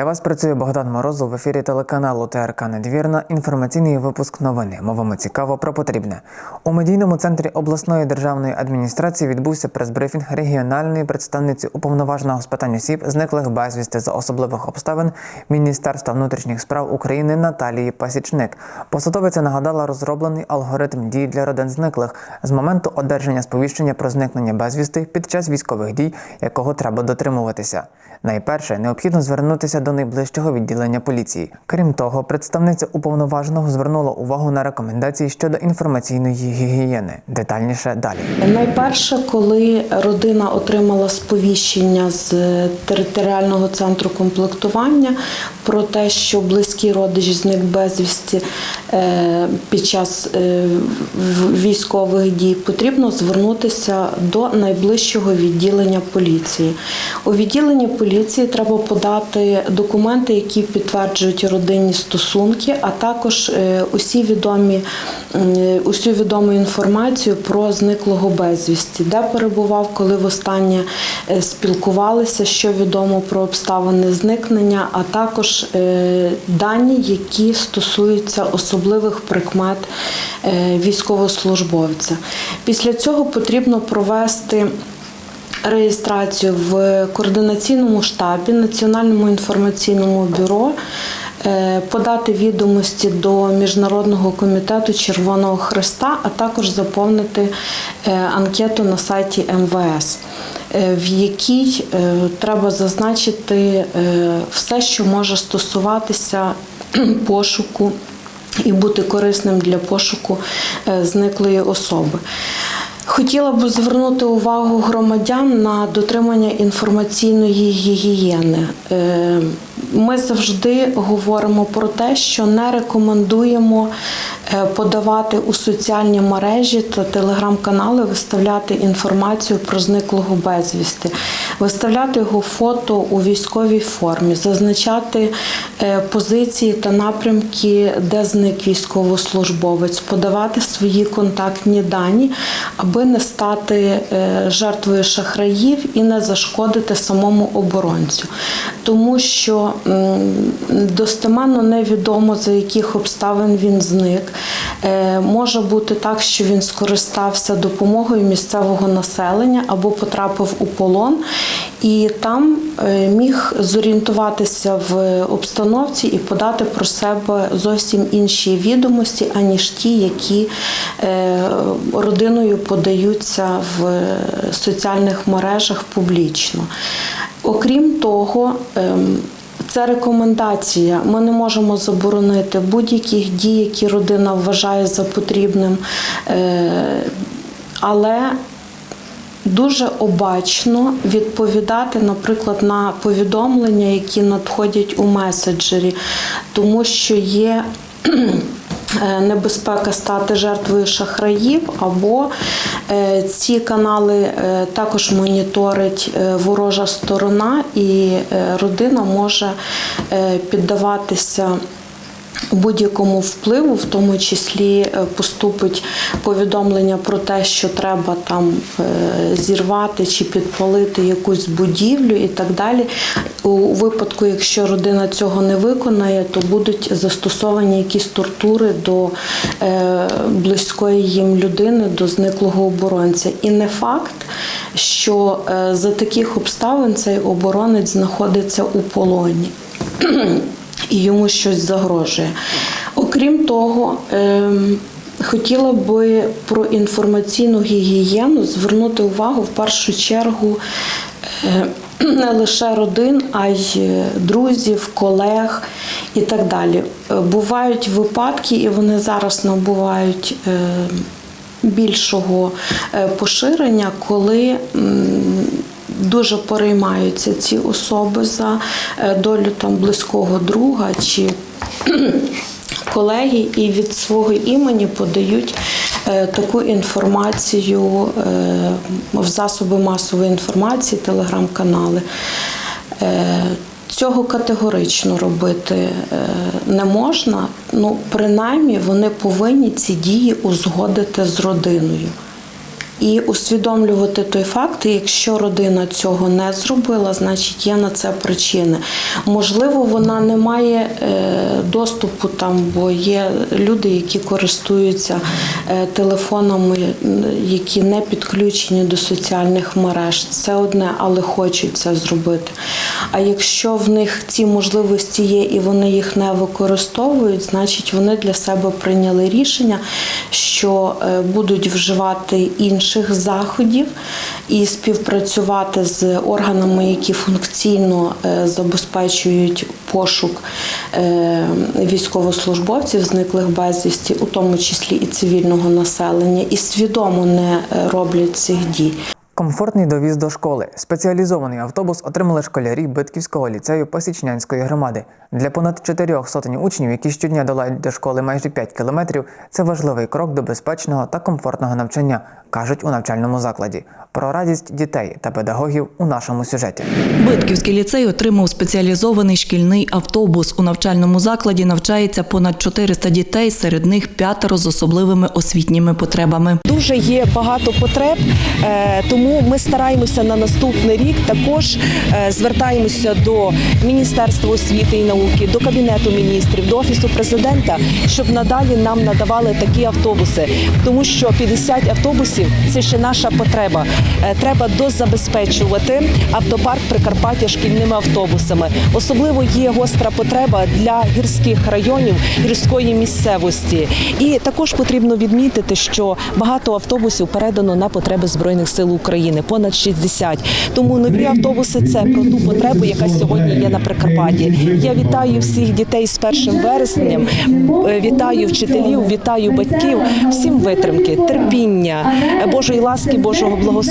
Для вас працює Богдан Морозов в ефірі телеканалу ТРК Недвірна. Інформаційний випуск новини. Мовами цікаво про потрібне. У медійному центрі обласної державної адміністрації відбувся прес-брифінг регіональної представниці уповноваженого з питань осіб, зниклих безвісти за особливих обставин Міністерства внутрішніх справ України Наталії Пасічник. Посадовиця нагадала розроблений алгоритм дій для родин зниклих з моменту одержання сповіщення про зникнення безвісти під час військових дій, якого треба дотримуватися. Найперше необхідно звернутися до найближчого відділення поліції. Крім того, представниця уповноваженого звернула увагу на рекомендації щодо інформаційної гігієни. Детальніше далі. Найперше, коли родина отримала сповіщення з територіального центру комплектування про те, що близький родич зник безвісті е, під час е, військових дій, потрібно звернутися до найближчого відділення поліції. У відділенні поліції треба подати документи, які підтверджують родинні стосунки, а також е, усі відомі усю відому інформацію про зниклого безвісті, де перебував, коли востаннє е, спілкувалися, що відомо про обставини зникнення, а також е, дані, які стосуються особливих прикмет е, військовослужбовця. Після цього потрібно провести реєстрацію в координаційному штабі Національному інформаційному бюро. е, Подати відомості до Міжнародного комітету Червоного Христа, а також заповнити е, анкету на сайті МВС, е, в якій треба зазначити все, що може стосуватися пошуку і бути корисним для пошуку зниклої особи. Хотіла б звернути увагу громадян на дотримання інформаційної гігієни. Ми завжди говоримо про те, що не рекомендуємо е, подавати у соціальні мережі та телеграм-канали, виставляти інформацію про зниклого безвісти, виставляти його фото у військовій формі, зазначати е, позиції та напрямки, де зник військовослужбовець, подавати свої контактні дані, аби не стати е, жертвою шахраїв і не зашкодити самому оборонцю. Тому що достеменно невідомо за яких обставин він зник. Е, Може бути так, що він скористався допомогою місцевого населення або потрапив у полон, і там е, міг зорієнтуватися в обстановці і подати про себе зовсім інші відомості, аніж ті, які е, родиною подаються в соціальних мережах публічно. Окрім того, ем, це рекомендація. Ми не можемо заборонити будь-яких дій, які родина вважає за потрібним. Е, Але дуже обачно відповідати, наприклад, на повідомлення, які надходять у меседжері, тому що є. Е, Небезпека стати жертвою шахраїв, або е, ці канали е, також моніторить ворожа сторона, і родина може піддаватися будь-якому впливу, в тому числі е, поступить повідомлення про те, що треба там е, зірвати чи підпалити якусь будівлю і так далі. У випадку, якщо родина цього не виконає, то будуть застосовані якісь тортури до е, близької їм людини, до зниклого оборонця. І не факт, що за таких обставин цей оборонець знаходиться у полоні і йому щось загрожує. Окрім того, ем, хотіла би про інформаційну гігієну звернути увагу в першу чергу. е, Не лише родин, а й е, друзів, колег і так далі. Бувають випадки, і вони зараз набувають е, більшого е, поширення, коли дуже переймаються ці особи за е, долю там близького друга чи колеги, і від свого імені подають е, таку інформацію е, в засоби масової інформації, телеграм-канали. Цього категорично робити не можна. Ну, принаймні, вони повинні ці дії узгодити з родиною. І усвідомлювати той факт, якщо родина цього не зробила, значить є на це причини. Можливо, вона не має е, доступу там, бо є люди, які користуються е, телефонами, які не підключені до соціальних мереж. Це одне, але хочуть це зробити. А якщо в них ці можливості є і вони їх не використовують, значить вони для себе прийняли рішення, що е, будуть вживати інших заходів і співпрацювати з органами, які функційно е, забезпечують пошук е, військовослужбовців, зниклих безвісті, у тому числі і цивільного населення, і свідомо не е, роблять цих дій. Комфортний довіз до школи. Спеціалізований автобус отримали школярі Битківського ліцею Посічнянської громади. Для понад чотирьох сотень учнів, які щодня долають до школи майже 5 кілометрів, це важливий крок до безпечного та комфортного навчання, кажуть у навчальному закладі. Про радість дітей та педагогів у нашому сюжеті. Битківський ліцей отримав спеціалізований шкільний автобус. У навчальному закладі навчається понад 400 дітей, серед них п'ятеро з особливими освітніми потребами. Дуже є багато потреб, е, тому ми стараємося на наступний рік. Також е, звертаємося до Міністерства освіти і науки, до кабінету міністрів, до офісу президента, щоб надалі нам надавали такі автобуси, тому що 50 автобусів це ще наша потреба. Е, Треба дозабезпечувати автопарк Прикарпаття шкільними автобусами. Особливо є гостра потреба для гірських районів гірської місцевості. І також потрібно відмітити, що багато автобусів передано на потреби збройних сил України, понад 60. Тому нові автобуси це про ту потребу, яка сьогодні є на Прикарпатті. Я вітаю всіх дітей з першим вереснем. е, Вітаю вчителів, вітаю батьків. Всім витримки, терпіння, е, Божої ласки, Божого благословення.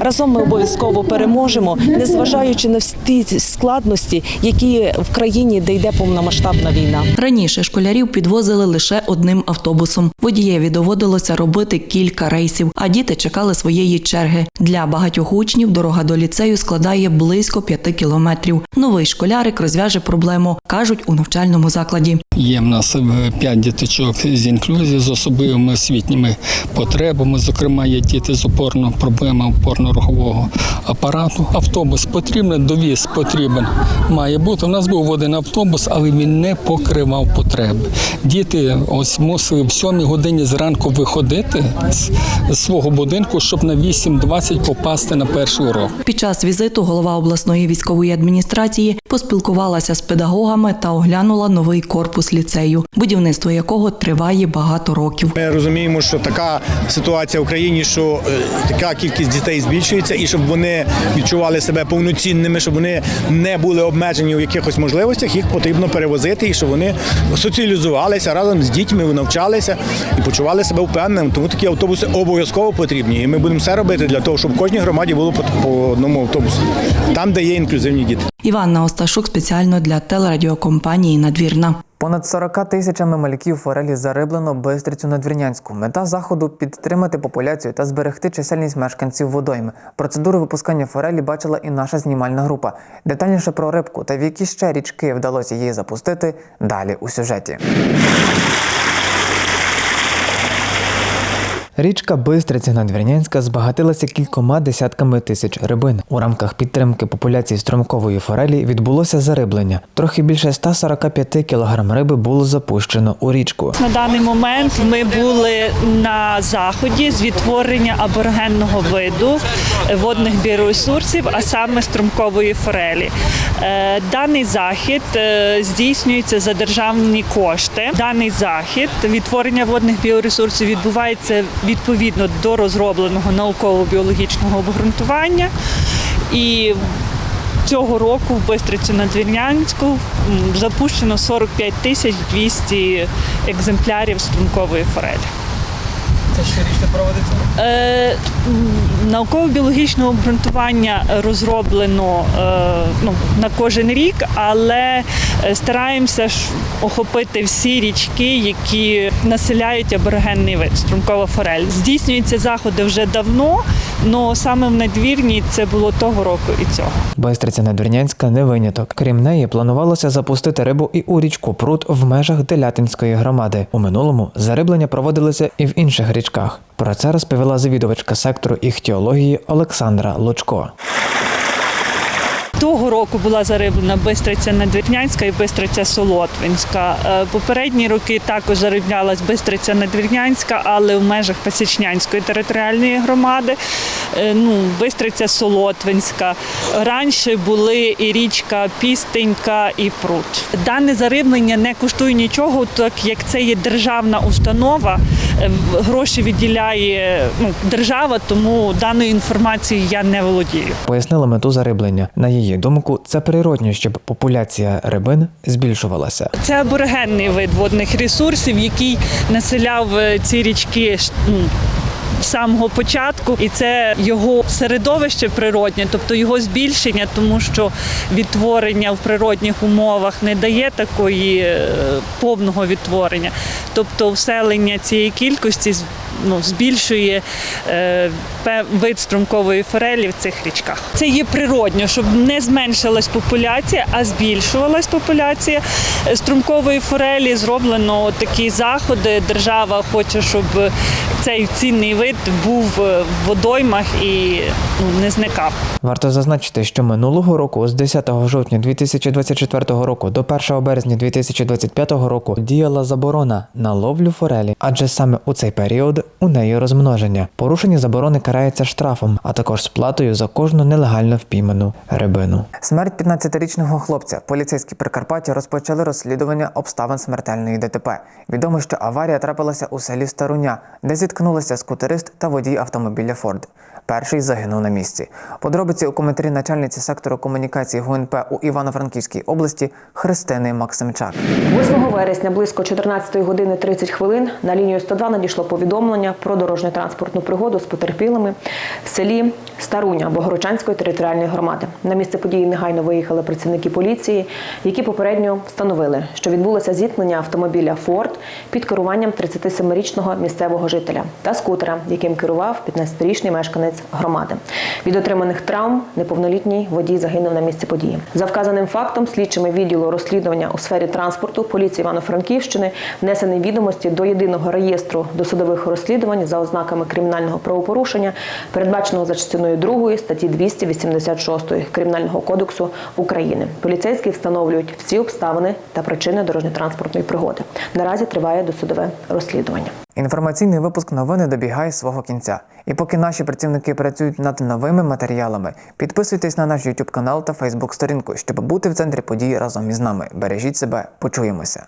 Разом ми обов'язково переможемо, незважаючи на всі складності, які в країні, де йде повномасштабна війна. Раніше школярів підвозили лише одним автобусом. Водієві доводилося робити кілька рейсів, а діти чекали своєї черги. Для багатьох учнів дорога до ліцею складає близько п'яти кілометрів. Новий школярик розв'яже проблему, кажуть у навчальному закладі. Є в нас е, п'ять діточок з інклюзією, з особливими освітніми потребами. Зокрема, є діти з опорно проблемами опорно-рухового апарату. Автобус потрібен, довіз потрібен. Має бути. У нас був один автобус, але він не покривав потреби. Діти ось мусили в сьомій годині зранку виходити з з свого будинку, щоб на 8.20 попасти на перший урок. Під час візиту голова обласної військової адміністрації поспілкувалася з педагогами та оглянула новий корпус ліцею, будівництво якого триває багато років. Ми розуміємо, що така ситуація в країні, що е, така кількість дітей збільшується, і щоб вони відчували себе повноцінними, щоб вони не були обмежені у якихось можливостях, їх потрібно перевозити і щоб вони соціалізувалися разом з дітьми, навчалися і почували себе впевненими. Тому такі автобуси обов'язково потрібні. І ми будемо все робити для того, щоб в кожній громаді було по одному автобусу, там, де є інклюзивні діти. Іванна Осташук спеціально для телерадіокомпанії Надвірна. Понад 40 тисячами мальків форелі зариблено Бистрицю Надвірнянську. Мета заходу підтримати популяцію та зберегти чисельність мешканців водойми. Процедуру випускання форелі бачила і наша знімальна група. Детальніше про рибку та в які ще річки вдалося її запустити далі у сюжеті. Річка Бистриця Надвірнянська збагатилася кількома десятками тисяч рибин. У рамках підтримки популяції струмкової форелі відбулося зариблення. Трохи більше 145 кг риби було запущено у річку. На даний момент ми були на заході з відтворення аборигенного виду водних біоресурсів, а саме струмкової форелі. Е, Даний захід е, здійснюється за державні кошти. Даний захід відтворення водних біоресурсів відбувається відповідно до розробленого науково-біологічного обґрунтування. І Цього року в Бистриці на Двірнянську запущено 45 тисяч 200 екземплярів стрункової форелі. Щорічно проводиться? Е, науково-біологічне обґрунтування розроблено е, ну, на кожен рік, але е, стараємося ж охопити всі річки, які населяють аборигенний вид струмкова форель. Здійснюються заходи вже давно, але саме в надвірні це було того року і цього. Байстриця Надвірнянська не виняток. Крім неї, планувалося запустити рибу і у річку Прут в межах Делятинської громади. У минулому зариблення проводилися і в інших річках. Про це розповіла завідувачка сектору іхтіології Олександра Лучко. Того року була зариблена Бистриця Надвірнянська і Бистриця Солотвинська. Е, Попередні роки також зариблялась Бистриця Надвірнянська, але в межах Пасічнянської територіальної громади. Е, Ну, Бистриця Солотвинська. Раніше були і річка Пістенька і Прут. Дане зариблення не коштує нічого, так як це є державна установа. Е, Гроші відділяє ну, держава, тому даної інформації я не володію. Пояснила мету зариблення. На її думку, це природньо, щоб популяція рибин збільшувалася. Це аборигенний вид водних ресурсів, який населяв е, ці річки ну, самого початку, і це його середовище природнє, тобто його збільшення, тому що відтворення в природних умовах не дає такої е, повного відтворення. Тобто вселення цієї кількості ну, збільшує е, вид струмкової форелі в цих річках. Це є природньо, щоб не зменшилась популяція, а збільшувалась популяція струмкової форелі. Зроблено такі заходи. Держава хоче, щоб цей цінний вид був е, в водоймах і ну, не зникав. Варто зазначити, що минулого року, з 10 жовтня 2024 року до 1 березня 2025 року, діяла заборона на ловлю форелі, адже саме у цей період у неї розмноження. Порушення заборони карається штрафом, а також сплатою за кожну нелегально впійману рибину. Смерть 15-річного хлопця. Поліцейські Прикарпаття розпочали розслідування обставин смертельної ДТП. Відомо, що аварія трапилася у селі Старуня, де зіткнулися скутерист та водій автомобіля Форд. Перший загинув на місці. Подробиці у коментарі начальниці сектору комунікації ГУНП у Івано-Франківській області Христини Максимчак. 8 вересня близько 14 години 30 хвилин на лінію 102 надійшло повідомлення про дорожньо-транспортну пригоду з потерпілими в селі Старуня Богородчанської територіальної громади. На місце події негайно виїхали працівники поліції, які попередньо встановили, що відбулося зіткнення автомобіля Форд під керуванням 37-річного місцевого жителя та скутера, яким керував 15-річний мешканець громади. Від отриманих травм неповнолітній водій загинув на місці події. За вказаним фактом, слідчими відділу розслідування у сфері транспорту поліції Івано-Франківщини внесені відомості до єдиного реєстру досудових розслідувань за ознаками кримінального правопорушення, передбаченого за частиною 2 статті 286 Кримінального кодексу України. Поліцейські встановлюють всі обставини та причини дорожньо-транспортної пригоди. Наразі триває досудове розслідування. Інформаційний випуск новини добігає свого кінця. І поки наші працівники працюють над новими матеріалами, підписуйтесь на наш YouTube канал та Facebook сторінку, щоб бути в центрі подій разом із нами. Бережіть себе, почуємося.